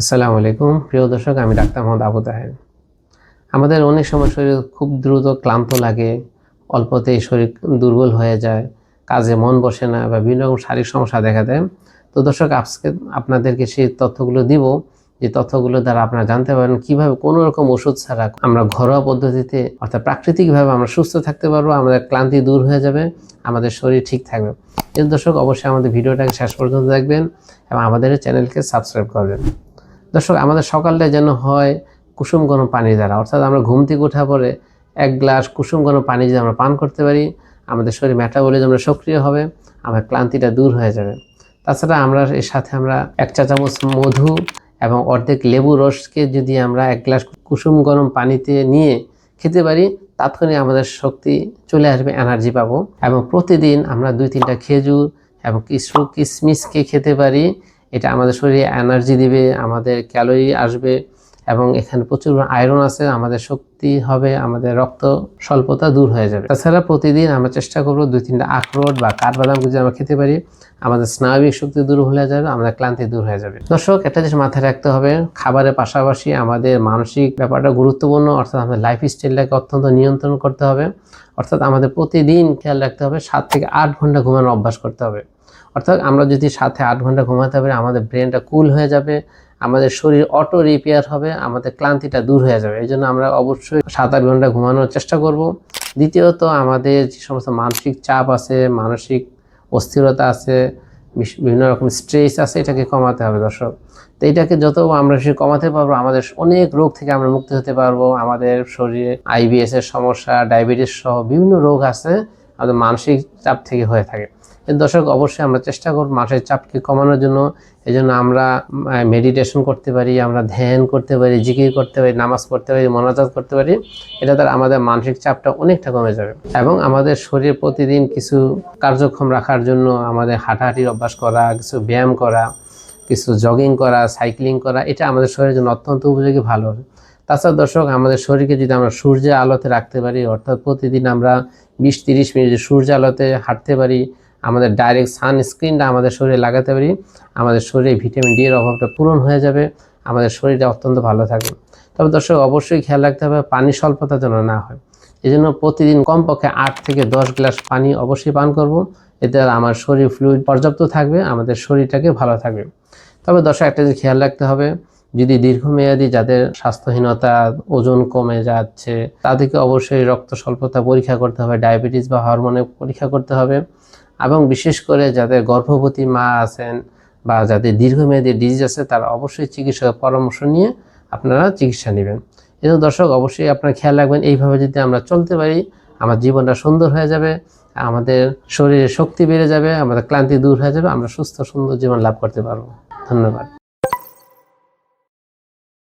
আসসালামু আলাইকুম। প্রিয় দর্শক, আমি ডাক্তার মোহাম্মদ আবু তাহের। আমাদের অনেক সময় শরীর খুব দ্রুত ক্লান্ত লাগে, অল্পতেই শরীর দুর্বল হয়ে যায়, কাজে মন বসে না বা বিভিন্ন রকম শারীরিক সমস্যা দেখা দেয়। তো দর্শক, আজকে আপনাদেরকে সেই তথ্যগুলো দিব, যে তথ্যগুলো দ্বারা আপনারা জানতে পারেন কীভাবে কোনো রকম ওষুধ ছাড়া আমরা ঘরোয়া পদ্ধতিতে, অর্থাৎ প্রাকৃতিকভাবে আমরা সুস্থ থাকতে পারব, আমাদের ক্লান্তি দূর হয়ে যাবে, আমাদের শরীর ঠিক থাকবে। এই দর্শক, অবশ্যই আমাদের ভিডিওটাকে শেষ পর্যন্ত দেখবেন এবং আমাদের চ্যানেলকে সাবস্ক্রাইব করবেন। দর্শক, আমাদের সকালটা যেন হয় কুসুম গরম পানি দ্বারা। অর্থাৎ আমরা ঘুম থেকে ওঠা পরে এক গ্লাস কুসুম গরম পানি যদি আমরা পান করতে পারি, আমাদের শরীর মেটাবলিজমটা সক্রিয় হবে, আমার ক্লান্তিটা দূর হয়ে যাবে। তাছাড়া আমরা এর সাথে আমরা এক চা চামচ মধু এবং অর্ধেক লেবু রসকে যদি আমরা এক গ্লাস কুসুম গরম পানিতে নিয়ে খেতে পারি, তাৎক্ষণিক আমাদের শক্তি চলে আসবে এনার্জি পাবো। এবং প্রতিদিন আমরা দুই তিনটা খেজুর এবং কিছু কিশমিশকে খেতে পারি এটা আমাদের শরীরে এনার্জি দিবে আমাদের ক্যালোরি আসবে এবং এখানে প্রচুর আয়রন আছে, আমাদের শক্তি হবে, আমাদের রক্ত স্বল্পতা দূর হয়ে যাবে। তাছাড়া প্রতিদিন আমরা চেষ্টা করব দুই তিনটা আখরোট বা কাঠবাদাম যদি আমরা খেতে পারি, আমাদের স্নায়বিক শক্তি দূর হয়ে যাবে, আমাদের ক্লান্তি দূর হয়ে যাবে। দর্শক একটা জিনিস মাথায় রাখতে হবে, খাবারের পাশাপাশি আমাদের মানসিক ব্যাপারটা গুরুত্বপূর্ণ, অর্থাৎ আমাদের লাইফ স্টাইলটাকে অত্যন্ত নিয়ন্ত্রণ করতে হবে, অর্থাৎ আমাদের প্রতিদিন খেয়াল রাখতে হবে, সাত থেকে আট ঘণ্টা ঘুমানোর অভ্যাস করতে হবে। অর্থাৎ আমরা যদি সাথে আট ঘণ্টা ঘুমাতে পারি, আমাদের ব্রেনটা কুল হয়ে যাবে আমাদের শরীর অটো রিপেয়ার হবে, আমাদের ক্লান্তিটা দূর হয়ে যাবে। এই জন্য আমরা অবশ্যই সাত আট ঘণ্টা ঘুমানোর চেষ্টা করব। দ্বিতীয়ত আমাদের যে সমস্ত মানসিক চাপ আছে, মানসিক অস্থিরতা আছে বিভিন্ন রকম স্ট্রেস আছে, এটাকে কমাতে হবে দর্শক। তো এটাকে যত আমরা সে কমাতে পারব, আমাদের অনেক রোগ থেকে আমরা মুক্তি হতে পারব। আমাদের শরীরে আইবিএস এর সমস্যা, ডায়াবেটিস সহ বিভিন্ন রোগ আছে। আমাদের মানসিক চাপ থেকে হয়ে থাকে। দর্শক, অবশ্যই আমরা চেষ্টা করব মানসিক চাপকে কমানোর জন্য। এই জন্য আমরা মেডিটেশন করতে পারি, আমরা ধ্যান করতে পারি, জিকির করতে পারি, নামাজ পড়তে পারি, মনাজাত করতে পারি। এটা দ্বারা আমাদের মানসিক চাপটা অনেকটা কমে যাবে। এবং আমাদের শরীর প্রতিদিন কিছু কার্যক্ষম রাখার জন্য আমাদের হাঁটাহাঁটির অভ্যাস করা, কিছু ব্যায়াম করা, কিছু জগিং করা সাইক্লিং করা, এটা আমাদের শরীরের জন্য অত্যন্ত উপযোগী ভালো। হবে তাছাড়া দর্শক, আমাদের শরীরকে যদি আমরা সূর্যের আলোতে রাখতে পারি, অর্থাৎ প্রতিদিন আমরা বিশ তিরিশ মিনিট সূর্য আলোতে হাঁটতে পারি, আমাদের ডাইরেক্ট সানস্ক্রিনটা আমাদের শরীরে লাগাতে পারি, আমাদের শরীরে ভিটামিন ডি এর অভাবটা পূরণ হয়ে যাবে, আমাদের শরীরটা অত্যন্ত ভালো থাকবে। তবে দর্শক, অবশ্যই খেয়াল রাখতে হবে পানি স্বল্পতা যেন না হয়। এই জন্য প্রতিদিন কমপক্ষে আট থেকে দশ গ্লাস পানি অবশ্যই পান করব, এতে আমার শরীর ফ্লুইড পর্যাপ্ত থাকবে, আমাদের শরীরটাকে ভালো থাকবে। তবে দর্শক, একটা জিনিস খেয়াল রাখতে হবে যদি দীর্ঘমেয়াদী যাদের স্বাস্থ্যহীনতা ওজন কমে যাচ্ছে, তাদেরকে অবশ্যই রক্ত স্বল্পতা পরীক্ষা করতে হবে, ডায়াবেটিস বা হরমোনের পরীক্ষা করতে হবে। এবং বিশেষ করে যাদের গর্ভবতী মা আছেন বা যাদের দীর্ঘমেয়াদী ডিজিজ আছে, তারা অবশ্যই চিকিৎসকের পরামর্শ নিয়ে আপনারা চিকিৎসা নেবেন। এজন্য দর্শক, অবশ্যই আপনারা খেয়াল রাখবেন, এইভাবে যদি আমরা চলতে পারি, আমার জীবনটা সুন্দর হয়ে যাবে, আমাদের শরীরে শক্তি বেড়ে যাবে, আমাদের ক্লান্তি দূর হয়ে যাবে, আমরা সুস্থ সুন্দর জীবন লাভ করতে পারব। ধন্যবাদ।